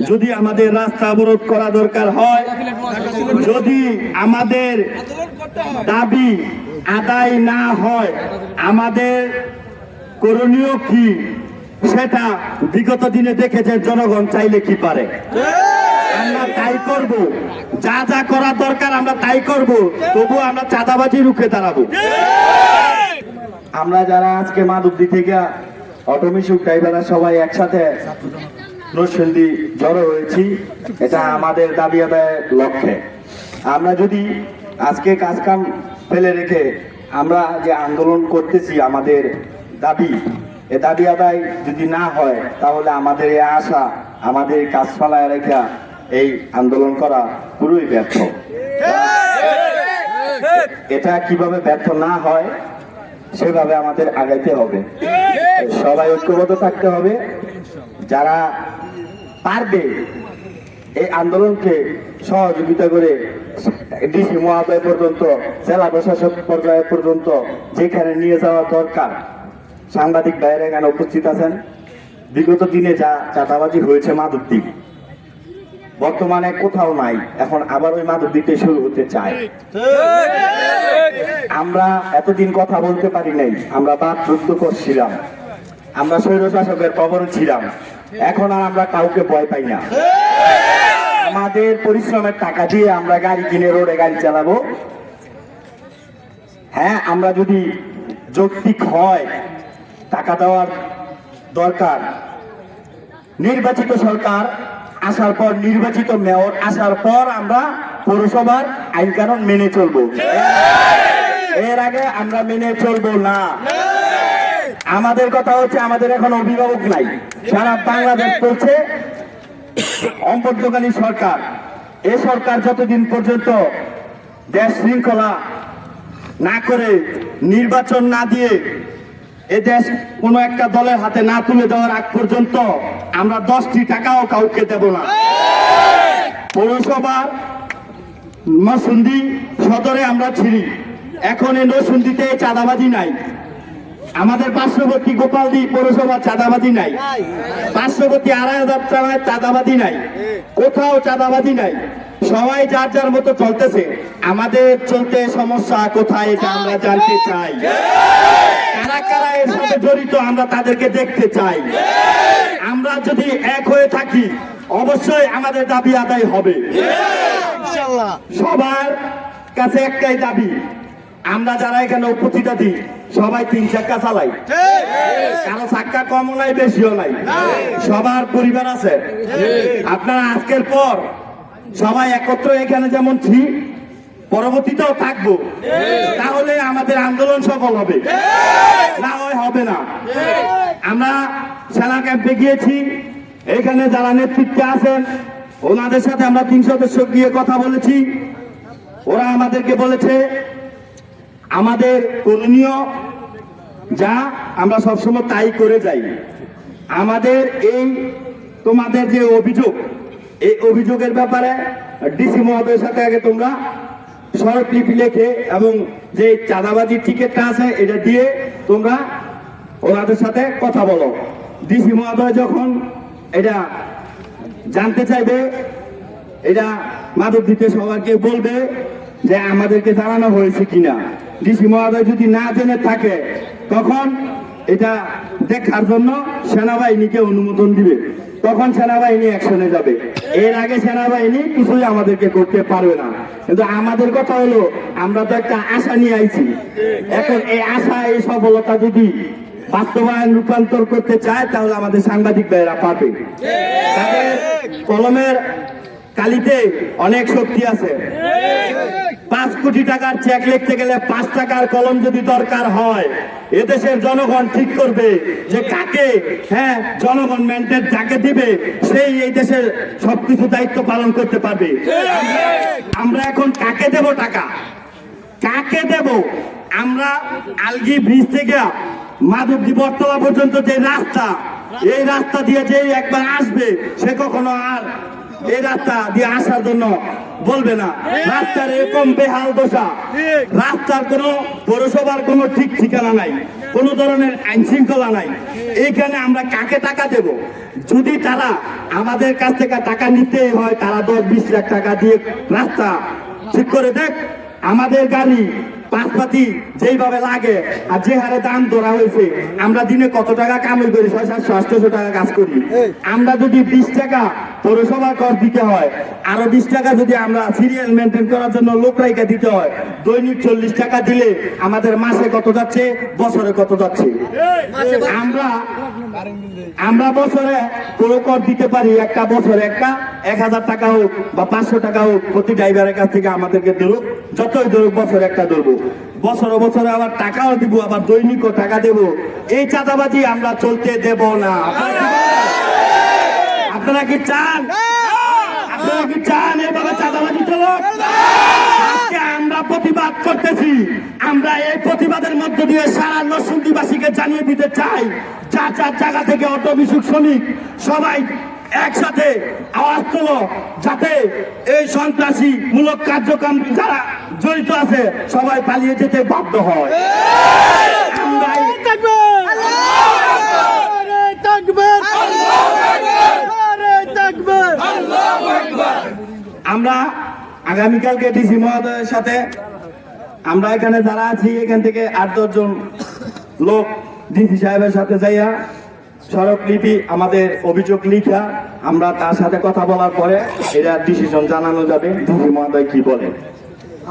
যদি আমাদের রাস্তা অবরোধ করা দরকার হয়, যদি আমাদের দাবি আদায় না হয়, আমাদের করণীয় কি সেটা বিগত দিনে দেখেছেন জনগণ, চাইলে কি পারে? আমরা তাই করব। যা যা করা দরকার আমরা তাই করব। তবু আমরা চাঁদাবাজি রুখে দাঁড়াবো। আমরা যারা আজকে মাধবদী থেকে অটোমিশুক ড্রাইভাররা সবাই একসাথে নরসিংদী জড়ো হয়েছি, এটা আমাদের দাবি আদায়ের লক্ষ্যে। আমরা যদি আজকে কাজকাম ফেলে রেখে আমরা যে আন্দোলন করতেছি, আমাদের দাবি, এ দাবি আদায় যদি না হয়, তাহলে আমাদের এই আশা, আমাদের কাজ ফালায় রেখা এই আন্দোলন করা পুরোই ব্যর্থ। এটা কীভাবে ব্যর্থ না হয়, সেভাবে আমাদের আগাইতে হবে। সবাই ঐক্যবদ্ধ থাকতে হবে। যারা পারবে এই আন্দোলনকে সহযোগিতা করে ডিসি মহাদয় পর্যন্ত, জেলা প্রশাসক পর্যায় পর্যন্ত যেখানে নিয়ে যাওয়া দরকার, সাংবাদিক ভাইয়েরা এখানে উপস্থিত আছেন। বিগত দিনে যা চাঁদাবাজি হয়েছে মাধবদ্বীপ বর্তমানে কোথাও নাই, এখন আবার ওই মাধবদ্বীপে শুরু হতে চায়। আমরা এতদিন কথা বলতে পারি নাই, আমরা বাদ যুদ্ধ করছিলাম, আমরা স্বৈর শাসকের কবরে ছিলাম। এখন আর আমরা কাউকে ভয় পাই না। আমাদের পরিশ্রমের টাকা দিয়ে আমরা গাড়ি কিনে রোডে গাড়ি চালাবো। হ্যাঁ আমরা যদি যৌক্তিক হয়, টাকা দেওয়ার দরকার। নির্বাচিত সরকার আসার পর, নির্বাচিত মেয়র আসার পর আমরা পৌরসভার আইন কানুন মেনে চলবো। এর আগে আমরা মেনে চলবো না। আমাদের কথা হচ্ছে, আমাদের এখন অভিভাবক নাই। সারা বাংলাদেশ চলছে অম্পদকালী সরকার। এ সরকার যতদিন পর্যন্ত দেশ শৃঙ্খলা না করে নির্বাচন না দিয়ে এ দেশ কোনো একটা দলের হাতে না তুলে দেওয়ার আগ পর্যন্ত আমরা দশটি টাকাও কাউকে দেব না। পৌরসভার নসুন্দি সদরে আমরা ছিলি। এখন এই নসুন্দিতে চাঁদাবাজি নাই। আমাদের পার্শ্ববর্তী গোপালদি পৌরসভার চাঁদাবাজি নাই। পার্শ্ববর্তী আড়াই হাজার চালায় চাঁদাবাজি নাই। কোথাও চাঁদাবাজি নাই। সবাই যার যার মতো চলতেছে। আমাদের চলতে সমস্যা কোথায় এটা আমরা জানতে চাই। কারা কারা এর সাথে জড়িত আমরা তাদেরকে দেখতে চাই। আমরা যদি এক হয়ে থাকি অবশ্যই আমাদের দাবি আদায় হবে। সবার কাছে একটাই দাবি আমরা যারা এখানে উপস্থিত আছি সবাই তিন চাক্কা চালাই। কারও চাক্কা কমও নাই বেশিও নাই। সবার পরিবার আছে। আপনারা আজকের পর সবাই একত্র এখানে যেমন ছি পরবর্তীতেও থাকব। তাহলে আমাদের আন্দোলন সফল হবে। না হয় হবে না। আমরা সেনা ক্যাম্পে গিয়েছি। এখানে যারা নেতৃত্বে আছেন ওনাদের সাথে আমরা তিন সদস্য গিয়ে কথা বলেছি। ওরা আমাদেরকে বলেছে আমাদের করণীয় যা আমরা সবসময় তাই করে যাই। আমাদের এই তোমাদের যে অভিযোগ, এই অভিযোগের ব্যাপারে ডিসি মহোদয়ের সাথে আগে তোমরা স্বরলিপি লেখে এবং যে চাঁদাবাজির টিকিটটা আছে, এটা দিয়ে তোমরা ওনাদের সাথে কথা বলো। ডিসি মহোদয় যখন এটা জানতে চাইবে, এটা মাদক দিতে সবাইকে বলবে যে আমাদেরকে জানানো হয়েছে কিনা। ডিসি মহোদয় যদি না জেনে থাকে, তখন এটা দেখার জন্য সেনাবাহিনীকে অনুমোদন দিবে। তখন সেনাবাহিনী অ্যাকশনে যাবে। এর আগে সেনাবাহিনী কিছুই আমাদেরকে করতে পারবে না। কিন্তু আমাদের কথা হলো, আমরা তো একটা আশা নিয়ে আইছি। এখন এই আশা, এই সফলতা যদি বাস্তবায়ন, রূপান্তর করতে চায়, তাহলে আমাদের সাংবাদিক ভাইয়েরা পাবে কলমের কালিতে অনেক শক্তি আছে। পাঁচ কোটি টাকার চেক লিখতে গেলে পাঁচ টাকার কলম যদি দরকার হয়, এদেশের জনগণ ঠিক করবে যে কাকে হ্যাঁ জনগণ ম্যান্ডেট যাকে দিবে, সেই এই দেশের সবকিছু দায়িত্ব পালন করতে পারবে। আমরা- এখন কাকে দেব টাকা? কাকে দেব? আমরা আলগি ব্রিজ থেকে মাধবদী বটতলা পর্যন্ত যে রাস্তা, এই রাস্তা দিয়ে যে একবার আসবে, সে কখনো আর এই রাস্তা দিয়ে আসার জন্য বলবে না। রাস্তার এরকম বেহাল দশা। রাস্তার কোনো পৌরসভার কোনো ঠিক ঠিকানা নাই। কোনো ধরনের আইন শৃঙ্খলা নাই। এইখানে আমরা কাকে টাকা দেব? যদি তারা আমাদের কাছ থেকে টাকা নিতে হয় তারা দশ বিশ লাখ টাকা দিয়ে রাস্তা ঠিক করে দেখ। আমাদের গাড়ি পাঁচপাতি যেইভাবে লাগে আর যে হারে দাম ধরা হয়েছে আমরা দিনে কত টাকা কামাই করি? ছয় সাতশো আটশোশো টাকা কাজ করি। আমরা যদি বিশ টাকা পৌরসভা কর দিতে হয় আরও বিশ টাকা যদি আমরা সিরিয়াল মেনটেন করার জন্য লোক রাইকা দিতে হয় দৈনিক চল্লিশ টাকা দিলে আমাদের মাসে কত যাচ্ছে? বছরে কত যাচ্ছে? আমরা আমরা বছরে কোনো কর দিতে পারি একটা বছরে একটা এক হাজার টাকা হোক বা পাঁচশো টাকা হোক প্রতি ড্রাইভারের কাছ থেকে আমাদেরকে ধরুক যতই ধরুক বছরে একটা ধরবো বছরে বছরে আবার টাকাও দিব, আবার দৈনিকও টাকা দেব। এই চাঁদাবাজি আমরা চলতে দেব না। আপনারা কি চান? আপনারা কি চান এভাবে চাঁদাবাজি চলো আজকে আমরা প্রতিবাদ করতেছি। আমরা এই প্রতিবাদের মধ্য দিয়ে সারা নরসিংদীবাসীকে জানিয়ে দিতে চাই চার চার জায়গা থেকে অটো বিশুক শ্রমিক, সবাই একসাথে আওয়াজ তোলো, যাতে এই সন্ত্রাসী মূলক কার্যক্রম যারা জড়িত আছে, সবাই পালিয়ে যেতে বাধ্য হয়। আমরা আগামীকালকে ডিসি মহোদয়ের সাথে, আমরা এখানে যারা আছি, এখান থেকে আট দশজন লোক ডিসি সাহেবের সাথে যাইয়া সড়ক লিপি, আমাদের অভিযোগ লিখা। আমরা তার সাথে কথা বলার পরে এটা ডিসিশন জানানো যাবে, ডিসি মহোদয় কি বলে।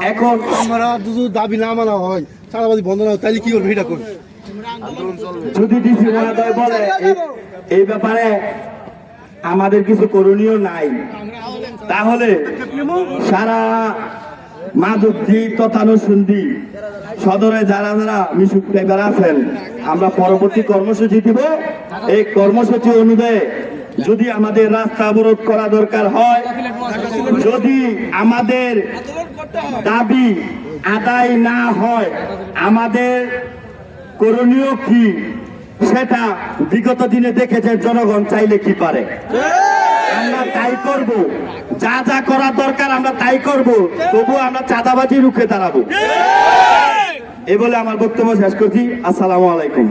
এখন আমরা যদি দাবি না মানা হয় চাঁদাবাজি বন্ধ না হয় তাহলে কি করবে এটা করবে যদি ডিসি মহোদয় বলে এই- ব্যাপারে আমাদের কিছু করণীয় নাই তাহলে সারা মাধবদী তথা নসুন্দি সদরে যারা যারা মিশুক পেপার আছেন আমরা পরবর্তী কর্মসূচি দিব। এই কর্মসূচি অনুযায়ী যদি আমাদের রাস্তা অবরোধ করা দরকার হয় যদি আমাদের দাবি আদায় না হয় আমাদের করণীয় কি সেটা বিগত দিনে দেখেছে জনগণ চাইলে কি পারে? আমরা তাই করব। যা যা করা দরকার আমরা তাই করব। তবু আমরা চাঁদাবাজি রুখে দাঁড়াবো। এই বলে আমার বক্তব্য শেষ করছি। আসসালামু আলাইকুম।